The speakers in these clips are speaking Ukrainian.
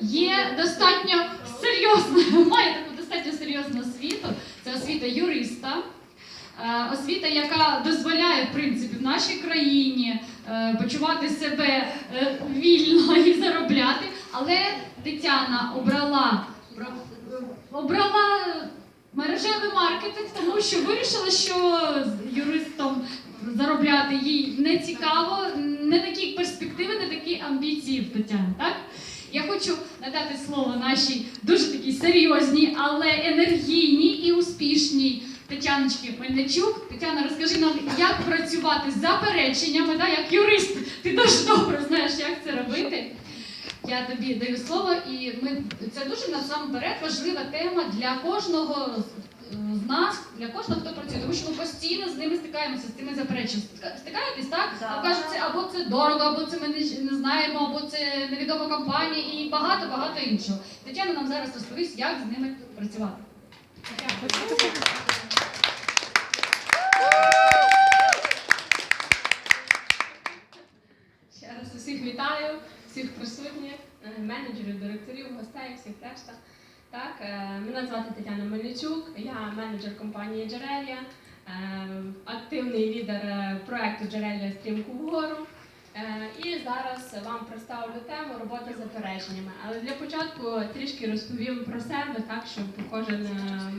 є достатньо серйозна, має таку достатньо серйозну освіту. Це освіта юриста. Е, Освіта, яка дозволяє в принципі в нашій країні е, почувати себе е, вільно і заробляти. Але Тетяна обрала обрала мережевий маркетинг, тому що вирішила, що з юристом заробляти їй не цікаво, не такі перспективи, не такі амбіції в Тетяни. Так? Я хочу надати слово нашій дуже такій серйозній, але енергійній і успішній Тетяночці Мельничук. Тетяна, розкажи нам, як працювати з запереченнями, да? як юрист, ти дуже добре знаєш, як це робити. Я тобі даю слово, і ми це дуже насамперед важлива тема для кожного з- нас, для кожного, хто працює, тому що ми постійно з ними стикаємося, з цими запереченнями. Стикаєтесь, так? Да. Кажуть, це або це дорого, або це ми не, не знаємо, або це невідома компанія і багато багато іншого. Тетяна нам зараз розповість, як з ними працювати. Ще раз усіх вітаю, всіх присутніх, е, менеджерів, директорів, гостей, всіх решта. Так, е, мене звати Тетяна Мельничук, я менеджер компанії Джерелія, е, активний лідер е, проекту Джерелія стрімку вгору. І зараз вам представлю тему роботи з запереченнями. Але для початку трішки розповім про себе, так щоб кожен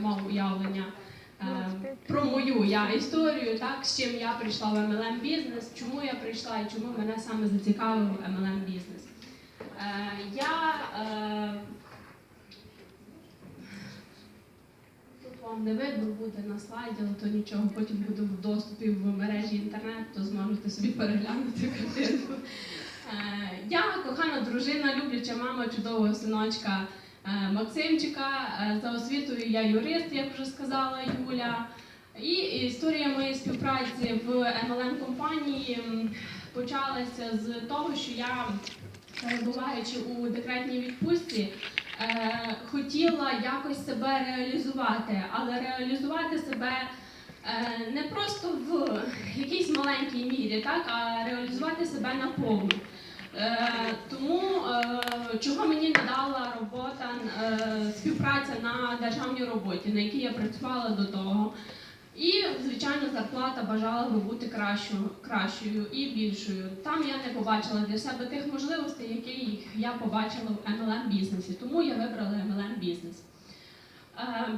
мав уявлення про мою я історію, так з чим я прийшла в MLM бізнес, чому я прийшла і чому мене саме зацікавив MLM бізнес. Я е, тут вам не видно буде на слайді, але то нічого, потім буду в доступі в мережі інтернет, то зможете собі переглянути картинку. Е, я кохана дружина, любляча мама чудового синочка е, Максимчика. Е, За освітою я юрист, як вже сказала Юля. І історія моєї співпраці в MLM компанії почалася з того, що я, перебуваючи у декретній відпустці, е, хотіла якось себе реалізувати, але реалізувати себе е, не просто в якійсь маленькій мірі, так, а реалізувати себе наповну. Е, тому чого мені не дала робота, співпраця на державній роботі, на якій я працювала до того. І, звичайно, зарплата бажала би бути кращою, кращою і більшою. Там я не побачила для себе тих можливостей, які я побачила в MLM бізнесі. Тому я вибрала MLM бізнес. Е,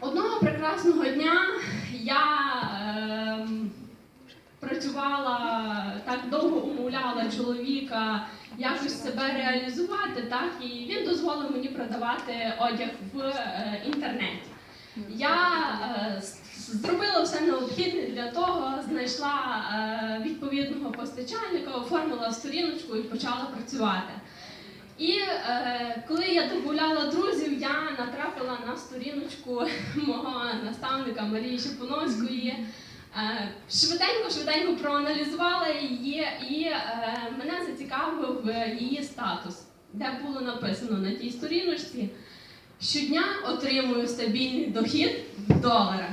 одного прекрасного дня я ем, працювала так довго умовляла чоловіка якось себе реалізувати, так і він дозволив мені продавати одяг в е, інтернеті. Я е, зробила все необхідне для того, знайшла е, відповідного постачальника, оформила сторіночку і почала працювати. І е, коли я додавала друзів, я натрапила на сторіночку мого наставника Марії Шипоновської. Е, Швиденько, швиденько проаналізувала її, і е, мене зацікавив е, її статус, де було написано на тій сторіночці. Щодня отримую стабільний дохід в доларах.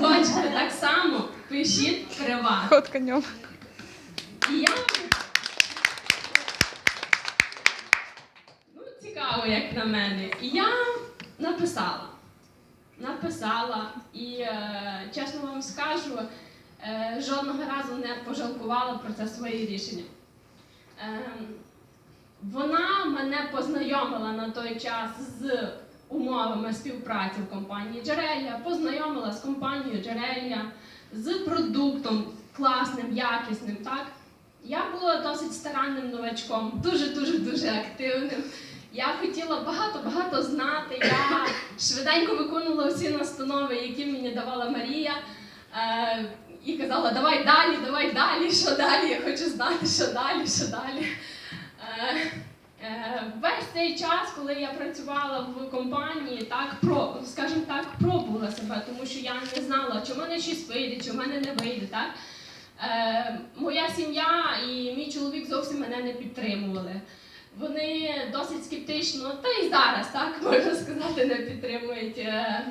Хочете так само? Пишіть приват. Ход конем. І я ну, цікаво, як на мене. І я написала. Написала і е, чесно вам скажу, е, жодного разу не пожалкувала про це своє рішення. Е, вона мене познайомила на той час з умовами співпраці в компанії Джерелія, познайомила з компанією Джерелія, з продуктом класним, якісним. Так? Я була досить старанним новачком, дуже-дуже дуже активним. Я хотіла багато-багато знати. Я швиденько виконувала всі настанови, які мені давала Марія. Е, і казала, давай далі, давай далі, що далі, я хочу знати, що далі, що далі. Е, весь цей час, коли я працювала в компанії, так, про, скажімо так, пробувала себе, тому що я не знала, чи в мене щось вийде, чи в мене не вийде. Так? Е, моя сім'я і мій чоловік зовсім мене не підтримували. Вони досить скептично, та й зараз, так можна сказати, не підтримують. е,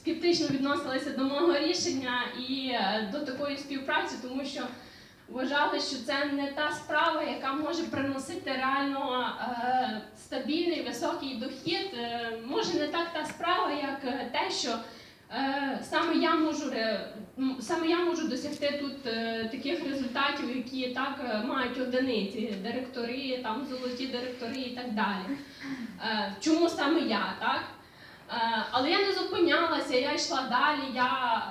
Скептично відносилися до мого рішення і е, до такої співпраці, тому що вважали, що це не та справа, яка може приносити реально е, стабільний високий дохід. Е, може не так та справа, як е, те, що е, саме я можу саме я можу досягти тут е, таких результатів, які так е, мають одиниці, директори, там золоті директори і так далі. Е, чому саме я, так? Е, Але я не зупинялася, я йшла далі. Я,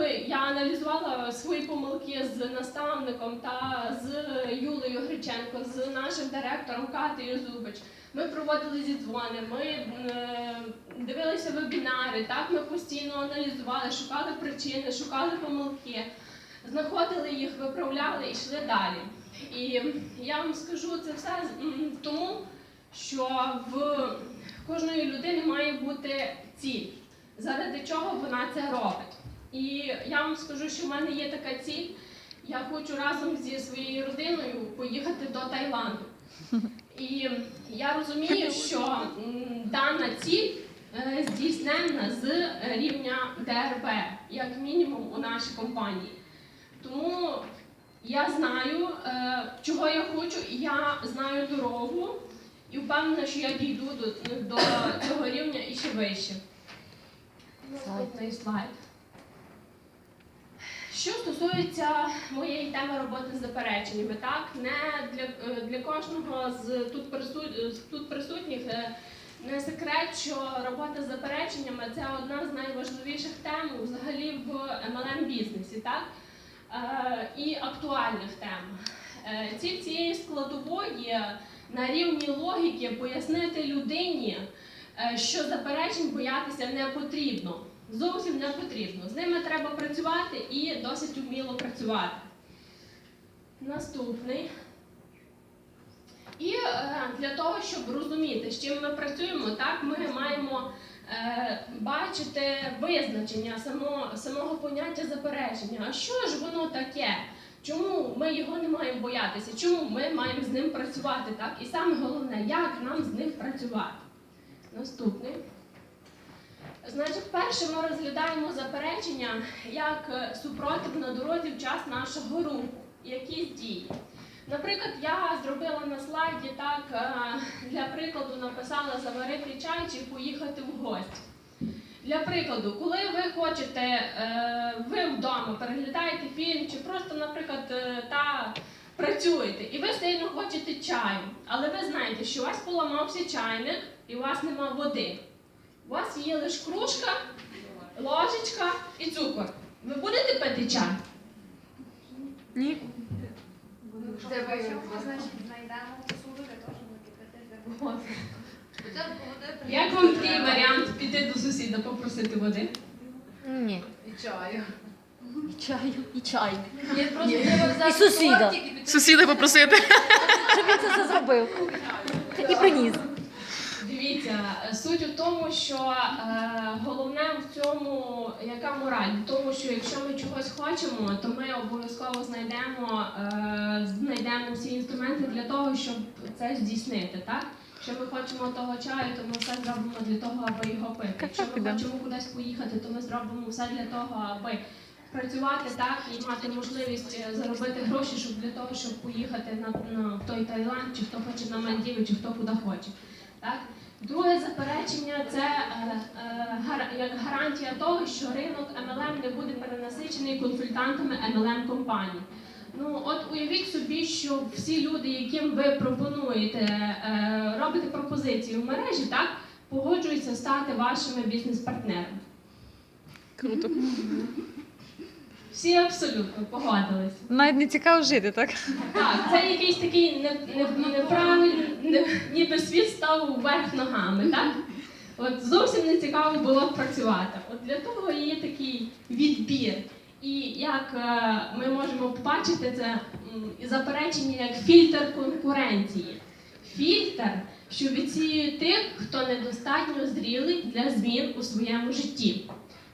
е, я аналізувала свої помилки з наставником та з Юлею Гриченко, з нашим директором Катею Зубич. Ми проводили зідзвони, ми е, дивилися вебінари, так ми постійно аналізували, шукали причини, шукали помилки, знаходили їх, виправляли і йшли далі. І я вам скажу це все тому, що в кожної людини має бути ціль, заради чого вона це робить. І я вам скажу, що в мене є така ціль. Я хочу разом зі своєю родиною поїхати до Таїланду. І я розумію, що дана ціль е, здійсненна з рівня ДРБ, як мінімум у нашій компанії. Тому я знаю, е, чого я хочу, і я знаю дорогу, і впевнена, що я дійду до, до цього рівня і ще вище. Наступний слайд. Що стосується моєї теми роботи з запереченнями, так не для, е, для кожного з тут, присут, з тут присутніх е, не секрет, що робота з запереченнями це одна з найважливіших тем взагалі в MLM бізнесі, так? Е, і актуальних тем. Ціль цієї складової на рівні логіки пояснити людині, е, що заперечень боятися не потрібно. Зовсім не потрібно. З ними треба працювати і досить вміло працювати. Наступний. І е, для того, щоб розуміти, з чим ми працюємо, так ми маємо е, бачити визначення само, самого поняття заперечення. А що ж воно таке? Чому ми його не маємо боятися? Чому ми маємо з ним працювати? Так? І саме головне, як нам з ним працювати. Наступний. Значить, перше ми розглядаємо заперечення як е, супротив на дорозі в час нашого руху, якісь дії. Наприклад, я зробила на слайді так, е, для прикладу написала заварити чай чи поїхати в гості. Для прикладу, коли ви хочете, е, ви вдома переглядаєте фільм, чи просто, наприклад, е, та працюєте, і ви сильно хочете чаю, але ви знаєте, що у вас поламався чайник і у вас нема води. У вас є лише кружка, ложечка і цукор. Ви будете пити чай? Ні. Тебе значить знайдемо посуду для того, щоб накипятити воду. Як вам такий варіант піти до сусіда попросити води? Ні. і чаю. І чаю, і чай. Ні, просто треба взяти І сусіда. тортик і піти. Сусіда попросити. Щоб він це все зробив. І приніс. Дивіться, суть у тому, що е, головне в цьому, яка мораль? В тому, що якщо ми чогось хочемо, то ми обов'язково знайдемо, е, знайдемо всі інструменти для того, щоб це здійснити. Так? Якщо ми хочемо того чаю, то ми все зробимо для того, аби його пити. Якщо ми хочемо кудись поїхати, то ми зробимо все для того, аби працювати так і мати можливість е, заробити гроші, щоб для того, щоб поїхати на, на в той Таїланд, чи хто хоче на Мальдіви, чи хто куди хоче. Так? Друге заперечення це е, е, як гарантія того, що ринок MLM не буде перенасичений консультантами MLM компаній. Ну от уявіть собі, що всі люди, яким ви пропонуєте, е, робите пропозиції в мережі, так погоджуються стати вашими бізнес-партнерами. Круто. Всі абсолютно погодились. Навіть не цікаво жити, так? Так, це якийсь такий не, не, неправильний, не, ніби світ став вверх ногами, так? От зовсім не цікаво було працювати. От для того є такий відбір. І як е, ми можемо побачити це заперечення як фільтр конкуренції. Фільтр, що відсіює тих, хто недостатньо зрілий для змін у своєму житті.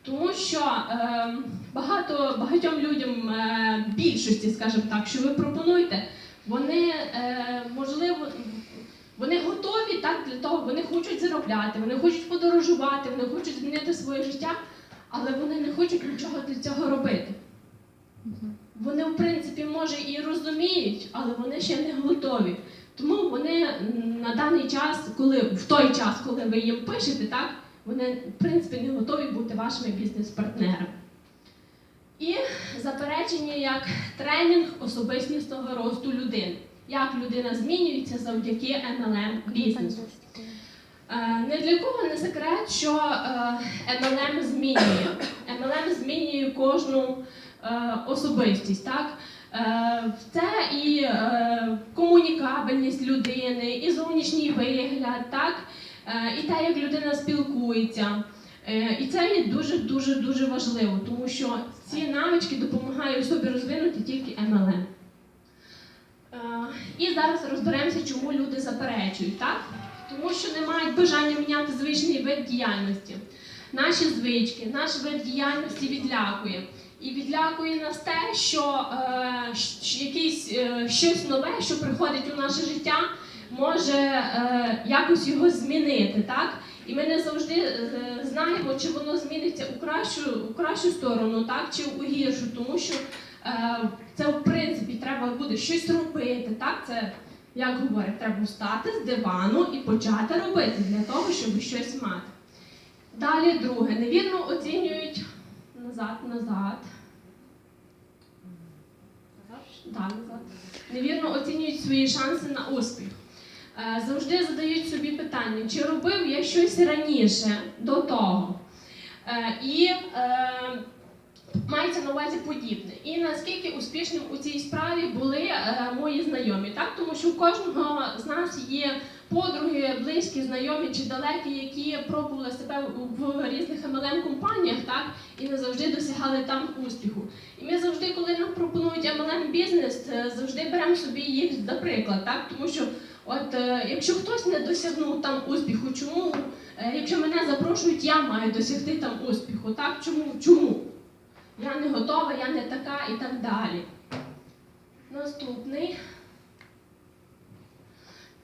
Тому що е, багато багатьом людям е, більшості, скажімо так, що ви пропонуєте, вони е, можливо. Вони готові так для того, вони хочуть заробляти, вони хочуть подорожувати, вони хочуть змінити своє життя, але вони не хочуть нічого для цього робити. вони в принципі може і розуміють, але вони ще не готові. Тому вони на даний час, коли в той час, коли ви їм пишете, так вони в принципі не готові бути вашими бізнес-партнерами. І заперечення як тренінг особистісного росту людини. Як людина змінюється завдяки MLM бізнесу. Е, Ні для кого не секрет, що е, MLM змінює. MLM змінює кожну е, особистість. Так? Е, Це і е, комунікабельність людини, і зовнішній вигляд, так? Е, і те, як людина спілкується. Е, І це є дуже дуже важливо, тому що ці навички допомагають собі розвинути тільки MLM. Е, І зараз розберемося, чому люди заперечують, так? Тому що не мають бажання міняти звичний вид діяльності. Наші звички, наш вид діяльності відлякує. І відлякує нас те, що е, якийсь, е, щось нове, що приходить у наше життя, може е, якось його змінити. Так? І ми не завжди е, знаємо, чи воно зміниться у кращу, у кращу сторону, так? чи у гіршу, тому що е, це в принципі треба буде щось робити. Так? Це як говорять, треба встати з дивану і почати робити для того, щоб щось мати. Далі друге, невірно оцінюють назад, назад. Да. Невірно оцінюють свої шанси на успіх. Е, Завжди задають собі питання, чи робив я щось раніше до того. Е, І е, мається на увазі подібне. І наскільки успішним у цій справі були е, мої знайомі, так? Тому що у кожного з нас є подруги, близькі, знайомі чи далекі, які пробували себе в різних MLM компаніях, так і не завжди досягали там успіху. І ми завжди, коли нам пропонують MLM бізнес, е, завжди беремо собі їх за приклад, так тому що. От е, якщо хтось не досягнув там успіху, чому, е, якщо мене запрошують, я маю досягти там успіху, так? Чому? Чому? Я не готова, я не така і так далі. Наступний.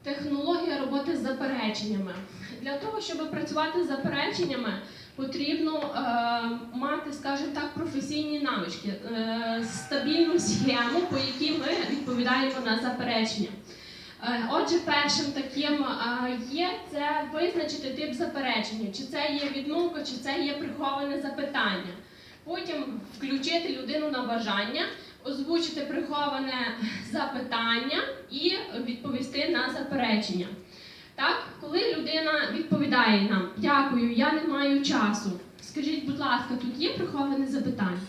Технологія роботи з запереченнями. Для того, щоб працювати з запереченнями, потрібно е, мати, скажімо так, професійні навички, е, стабільну схему, по якій ми відповідаємо на заперечення. Е, Отже, першим таким е, є це визначити тип заперечення, чи це є відмовка, чи це є приховане запитання. Потім включити людину на бажання, озвучити приховане запитання і відповісти на заперечення. Так, коли людина відповідає нам Дякую, я не маю часу. Скажіть, будь ласка, тут є приховане запитання?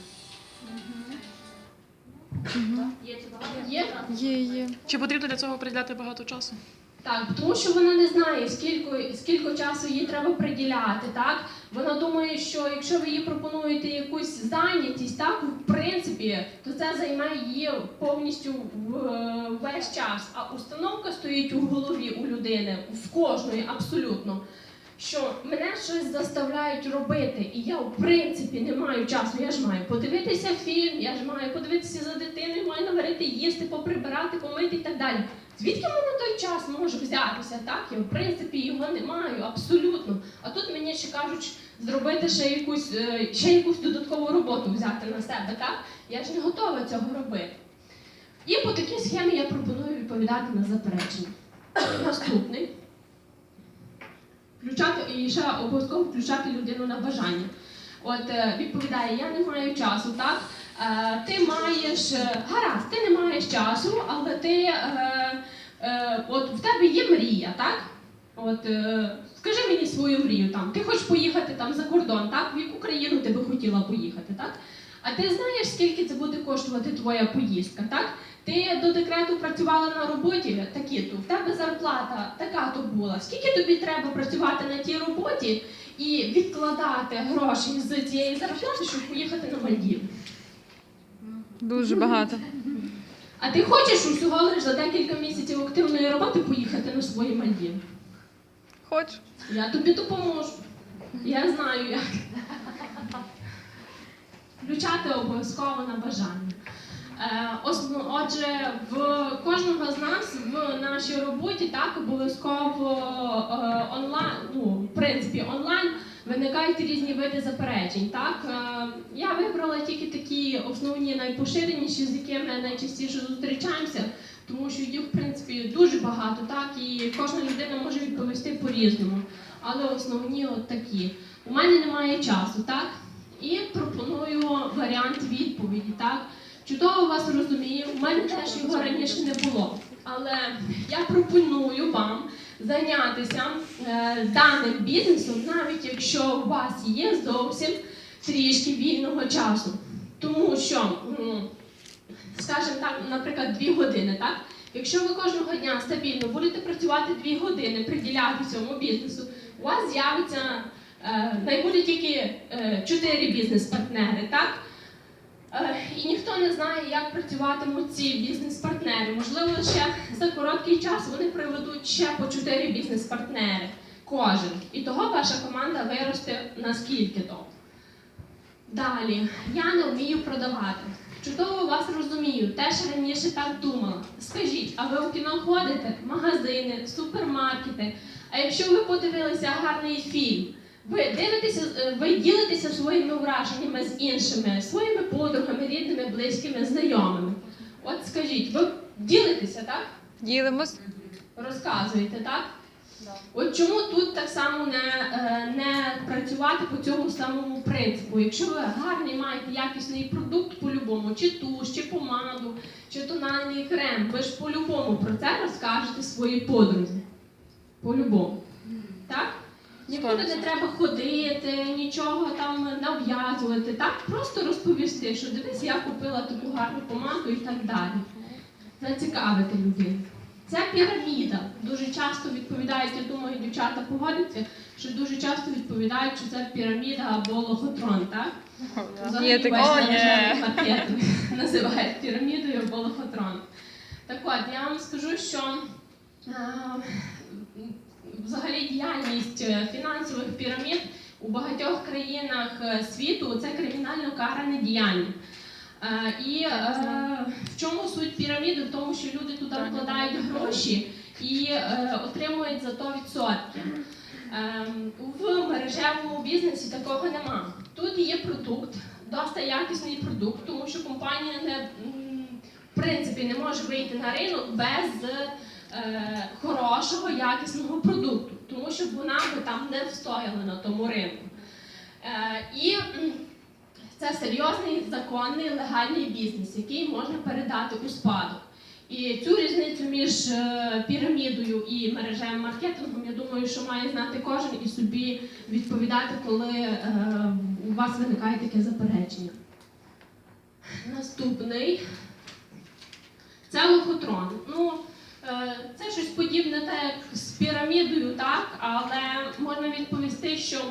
Є? Є, є. Чи потрібно для цього приділяти багато часу? Так, тому що вона не знає, скільки, скільки часу їй треба приділяти. Так? Вона думає, що якщо ви їй пропонуєте якусь зайнятість, так, в принципі, то це займе її повністю в- весь час. А установка стоїть у голові у людини, в кожної абсолютно. Що мене щось заставляють робити, і я в принципі не маю часу. Я ж маю подивитися фільм, я ж маю подивитися за дитиною, маю наварити їсти, поприбирати, помити і так далі. Звідки в мене той час може взятися? Так, я в принципі його не маю абсолютно. А тут мені ще кажуть зробити ще якусь, е, ще якусь додаткову роботу взяти на себе. Так, я ж не готова цього робити. І по такій схемі я пропоную відповідати на заперечення. Наступний. Включати і ще обов'язково включати людину на бажання. От е, відповідає, я не маю часу, так? Е, ти маєш гаразд, ти не маєш часу, але ти е, от в тебе є мрія, так? От е, скажи мені свою мрію там. Ти хочеш поїхати там за кордон, так? В яку країну ти би хотіла поїхати, так? А ти знаєш, скільки це буде коштувати твоя поїздка, так? Ти до декрету працювала на роботі, такі то в тебе зарплата така то була. Скільки тобі треба працювати на тій роботі і відкладати гроші з цієї зарплати, щоб поїхати на Мальдіви? Дуже багато. А ти хочеш усього лише за декілька місяців активної роботи поїхати на свої Мальдіви? Хоч. Я тобі допоможу. Я знаю як. Включати обов'язково на бажання. Е, Отже, в кожного з нас в нашій роботі так обов'язково е, онлайн, ну, в принципі, онлайн виникає бувають різні види заперечень. Так? Е, Я вибрала тільки такі основні найпоширеніші, з якими найчастіше зустрічаємося, тому що їх, в принципі, дуже багато, так? і кожна людина може відповісти по-різному. Але основні от такі. У мене немає часу, так? І пропоную варіант відповіді. Так? Чудово вас розумію, у мене теж його раніше не було. Але я пропоную вам зайнятися е, даним бізнесом, навіть якщо у вас є зовсім трішки вільного часу. Тому що, скажімо так, наприклад, дві години, так? Якщо ви кожного дня стабільно будете працювати дві години, приділяти цьому бізнесу, у вас з'явиться е, най тільки е, чотири бізнес-партнери, так? Е, І ніхто не знає, як працюватимуть ці бізнес-партнери. Можливо, ще за короткий час вони приведуть ще по чотири бізнес-партнери кожен. І того ваша команда виросте наскільки то. Далі, я не вмію продавати. Чудово вас розумію, теж раніше так думала. Скажіть, а ви у кіно ходите, магазини, в супермаркети? А якщо ви подивилися гарний фільм, ви дивитеся, е, ви ділитеся своїми враженнями з іншими, своїми подругами, рідними, близькими, знайомими. От скажіть, ви ділитеся, так? Ділимось. Розказуєте, так? От чому тут так само не, е, не працювати по цьому самому принципу? Якщо ви гарний маєте якісний продукт по-любому, чи туш, чи помаду, чи тональний крем, ви ж по-любому про це розкажете своїй подрузі. По-любому. Так? Нікуди не треба ходити, нічого там нав'язувати. Так просто розповісти, що дивись, я купила таку гарну помаду і так далі. Зацікавити людину. Це піраміда. Дуже часто відповідають, я думаю, дівчата погодяться, що дуже часто відповідають, що це піраміда або лохотрон, так? Взагалі О, ні. називають пірамідою або лохотрон. Так от, я вам скажу, що взагалі діяльність е, фінансових пірамід у багатьох країнах е, світу це кримінально каране діяння. Е, І в чому суть піраміди? В тому, що люди туди вкладають гроші і отримують за то відсотки. Ем, В мережевому бізнесі такого нема. Тут є продукт, досить якісний продукт, тому що компанія не в принципі не може вийти на ринок без е, хорошого якісного продукту, тому що вона би там не встояла на тому ринку. Е, і це серйозний законний легальний бізнес, який можна передати у спадок. І цю різницю між е, пірамідою і мережевим маркетингом, я думаю, що має знати кожен і собі відповідати, коли е, у вас виникає таке заперечення. Наступний це лохотрон. Ну, це щось подібне так, як з пірамідою, так, але можна відповісти, що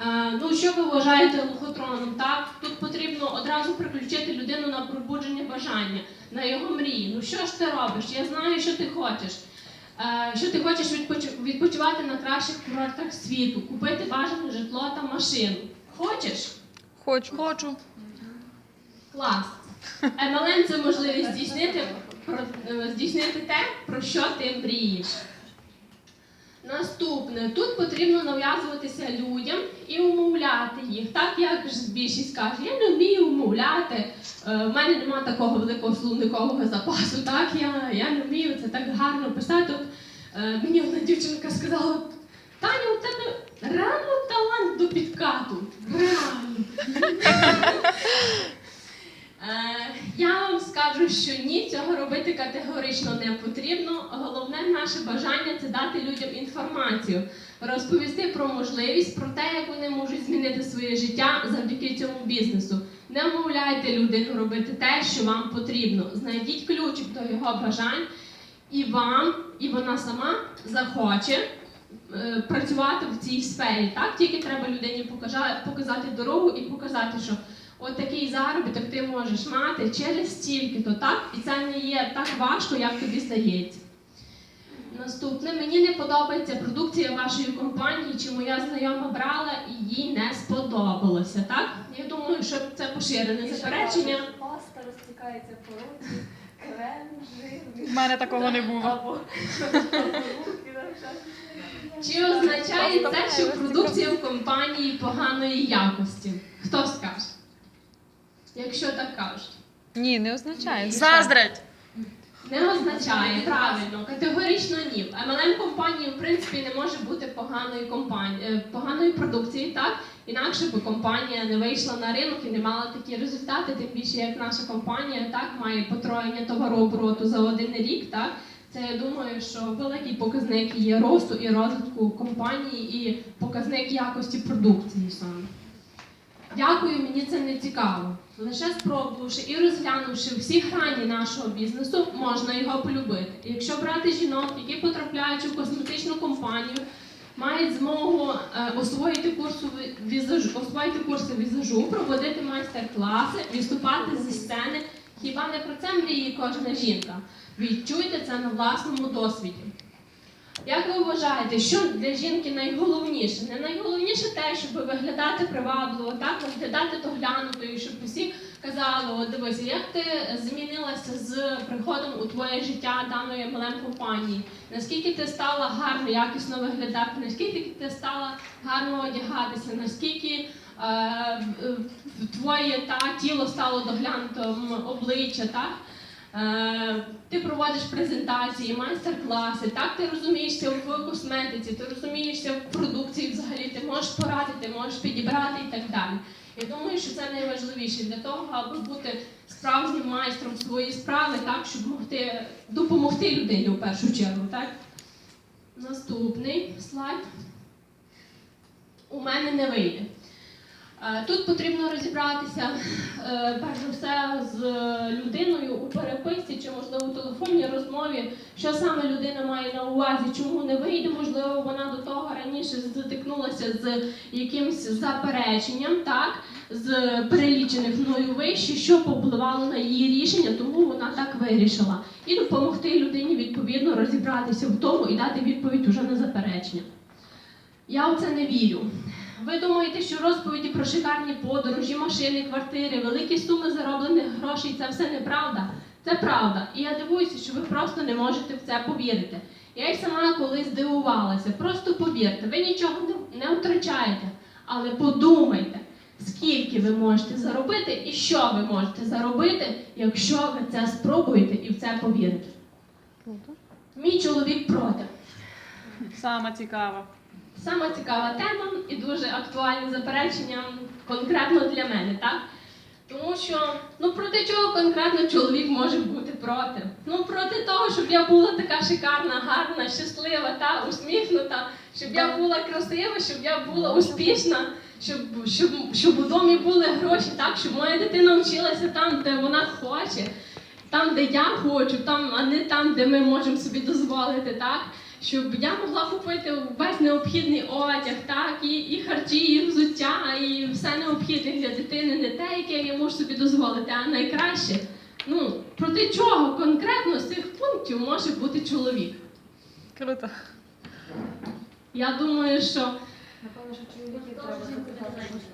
Е, Ну, що ви вважаєте лохотроном? Так, тут потрібно одразу приключити людину на пробудження бажання, на його мрії. Ну що ж ти робиш? Я знаю, що ти хочеш. Е, Що ти хочеш відпочивати на кращих курортах світу, купити бажане житло та машину. Хочеш? Хочу. Хочу. Клас. MLM – це можливість здійснити, е, здійснити те, про що ти мрієш. Наступне, тут потрібно нав'язуватися людям і умовляти їх. Так як ж більшість каже, я не вмію умовляти, е, в мене немає такого великого словникового запасу, так, я, я не вмію це так гарно писати. От, е, мені одна дівчинка сказала, Таня, у тебе реально талант до підкату. Реально. Е, Я вам скажу, що ні, цього робити категорично не потрібно. Головне наше бажання це дати людям інформацію, розповісти про можливість, про те, як вони можуть змінити своє життя завдяки цьому бізнесу. Не вмовляйте людину робити те, що вам потрібно. Знайдіть ключик до його бажань, і вам, і вона сама захоче е, працювати в цій сфері. Так, тільки треба людині показати дорогу і показати, що от такий заробіток ти можеш мати через стільки-то, так? І це не є так важко, як тобі здається. Наступне, мені не подобається продукція вашої компанії, чи моя знайома брала і їй не сподобалося, так? Я думаю, що це поширене заперечення. Паста розтікається по роті, крем, жир. У мене такого не було. Або. Чи означає Означає це, що продукція в компанії поганої якості. Якщо так кажуть. Ні, не означає. Заздрить. Не означає, правильно, категорично ні. MLM компанії, в принципі, не може бути поганої компанії, поганої продукції, так? Інакше б компанія не вийшла на ринок і не мала такі результати, тим більше як наша компанія так має потроєння товарообороту за один рік, так? Це я думаю, що великий показник є росту і розвитку компанії і показник якості продукції саме. Дякую, мені це не цікаво. Лише спробувавши і розглянувши всі грані нашого бізнесу, можна його полюбити. І Якщо брати жінок, які потрапляють у косметичну компанію, мають змогу е, освоїти курсу візажу, освоїти курси візажу, проводити майстер-класи, виступати зі сцени. Хіба не про це мріє кожна жінка? Відчуйте це на власному досвіді. Як ви вважаєте, що для жінки найголовніше? Не найголовніше те, щоб виглядати привабливо, так виглядати доглянутою, щоб усі казали, от дивися, як ти змінилася з приходом у твоє життя даної MLM компанії? Наскільки ти стала гарно, якісно виглядати, наскільки ти стала гарно одягатися, наскільки е, твоє та, тіло стало доглянутим обличчя, так? Е, Ти проводиш презентації, майстер-класи, так ти розумієшся в косметиці, ти розумієшся в продукції взагалі, ти можеш порадити, можеш підібрати і так далі. Я думаю, що це найважливіше для того, аби бути справжнім майстром своєї справи, так, щоб могти допомогти людині в першу чергу. Так? Наступний слайд. У мене не вийде. Е, Тут потрібно розібратися е, перш за все з людиною у переписці чи можливо у телефонній розмові, що саме людина має на увазі, чому не вийде. Можливо, вона до того раніше стикнулася з якимось запереченням, так з перелічених мною вище, що повпливало на її рішення, тому вона так вирішила. І допомогти людині відповідно розібратися в тому і дати відповідь уже на заперечення. Я у це не вірю. Ви думаєте, що розповіді про шикарні подорожі, машини, квартири, великі суми зароблених грошей це все неправда? Це правда. І я дивуюся, що ви просто не можете в це повірити. Я й сама колись здивувалася. Просто повірте, ви нічого не, не втрачаєте. Але подумайте, скільки ви можете заробити і що ви можете заробити, якщо ви це спробуєте і в це повірите. Мій чоловік проти. Сама цікава. Саме цікава тема і дуже актуальне заперечення конкретно для мене, так? Тому що ну проти чого конкретно чоловік може бути проти? Ну проти того, щоб я була така шикарна, гарна, щаслива та усміхнута, щоб я була красива, щоб я була успішна, щоб, щоб, щоб у домі були гроші, так, щоб моя дитина вчилася там, де вона хоче, там, де я хочу, там, а не там, де ми можемо собі дозволити, так? Щоб я могла купити весь необхідний одяг, так, і, і харчі, і взуття, і все необхідне для дитини, не те, яке я можу собі дозволити, а найкраще. Ну, проти чого конкретно з цих пунктів може бути чоловік? Круто. Я думаю, що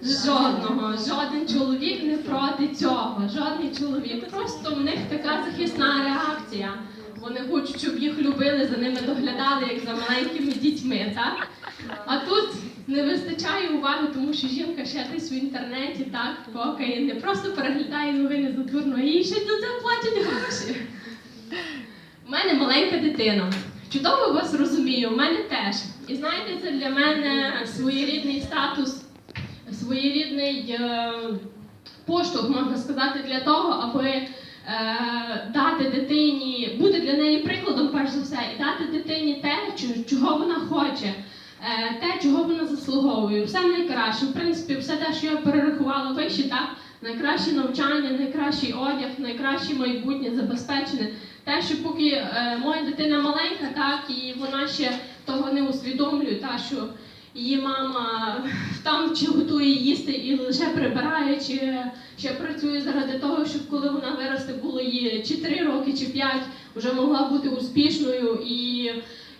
жодного, жоден чоловік не проти цього. Жодний чоловік. Просто в них така захисна реакція. Вони хочуть, щоб їх любили, за ними доглядали, як за маленькими дітьми, так? А тут не вистачає уваги, тому що жінка ще десь в інтернеті так покає, не просто переглядає новини задурно, а їй ще за це платять гроші. У мене маленька дитина. Чудово вас розумію, у мене теж. І знаєте, це для мене своєрідний статус, своєрідний е, поштовх, можна сказати, для того, аби дати дитині, бути для неї прикладом, перш за все, і дати дитині те, чого вона хоче, е, те, чого вона заслуговує. Все найкраще. В принципі, все те, що я перерахувала вище, так, найкраще навчання, найкращий одяг, найкраще майбутнє забезпечене. Те, що поки е, моя дитина маленька, так, і вона ще того не усвідомлює, та, що її мама там чи готує їсти і лише прибирає, чи ще працює заради того, щоб коли вона виросте, було їй чи 3 роки, чи 5, вже могла бути успішною. І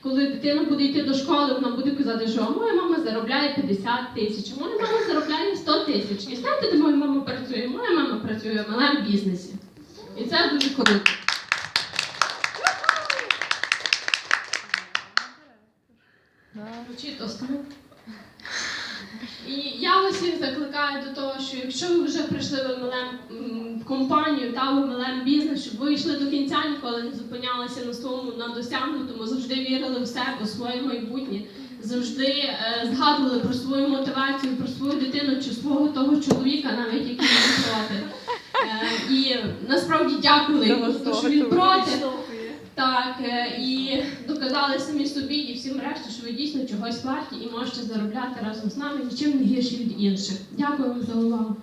коли дитина буде йти до школи, вона буде казати, що моя мама заробляє 50 тисяч, моя мама заробляє 100 тисяч. І знаєте, де моя мама працює? Моя мама працює в малому бізнесі. І це дуже круто. читосно. І я вас всіх закликаю до того, що якщо ви вже прийшли в MLM м, компанію та в MLM бізнес, щоб ви йшли до кінця, ніколи не зупинялися на своєму на досягнутому, завжди вірили в себе, у своє майбутнє, завжди е, згадували про свою мотивацію, про свою дитину чи свого того чоловіка, навіть який не проти. Е, і насправді дякували йому що він проти. Так, е, і доказали самі собі і всім решті, що ви дійсно чогось варті і можете заробляти разом з нами нічим не гірше від інших. Дякую вам за увагу.